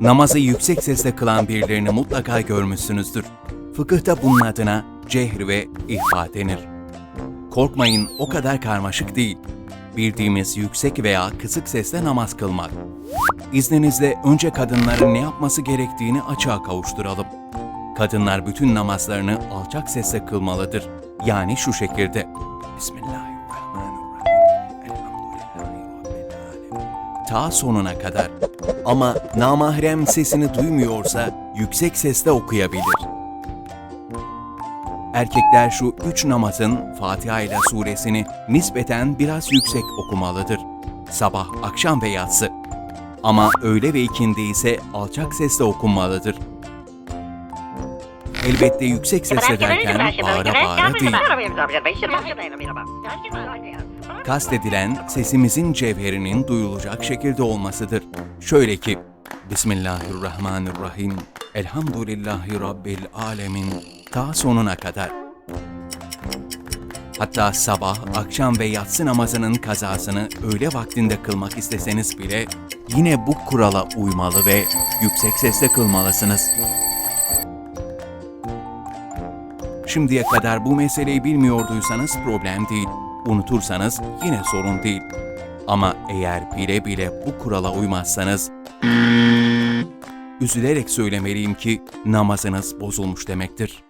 Namazı yüksek sesle kılan birilerini mutlaka görmüşsünüzdür. Fıkıhta bunun adına cehr ve ihfa denir. Korkmayın o kadar karmaşık değil. Bildiğimiz yüksek veya kısık sesle namaz kılmak. İzninizle önce kadınların ne yapması gerektiğini açığa kavuşturalım. Kadınlar bütün namazlarını alçak sesle kılmalıdır. Yani şu şekilde. Bismillahirrahmanirrahim. Ta sonuna kadar. Ama namahrem sesini duymuyorsa yüksek sesle okuyabilir. Erkekler şu üç namazın Fatiha ile suresini nispeten biraz yüksek okumalıdır. Sabah, akşam ve yatsı. Ama öğle ve ikindi ise alçak sesle okunmalıdır. Elbette yüksek sesle derken bağıra bağıra değil. Kastedilen sesimizin cevherinin duyulacak şekilde olmasıdır. Şöyle ki, Bismillahirrahmanirrahim, Elhamdülillahi Rabbil Alemin, ta sonuna kadar. Hatta sabah, akşam ve yatsı namazının kazasını öğle vaktinde kılmak isteseniz bile yine bu kurala uymalı ve yüksek sesle kılmalısınız. Şimdiye kadar bu meseleyi bilmiyorduysanız problem değil. Unutursanız yine sorun değil. Ama eğer bile bile bu kurala uymazsanız üzülerek söylemeliyim ki namazınız bozulmuş demektir.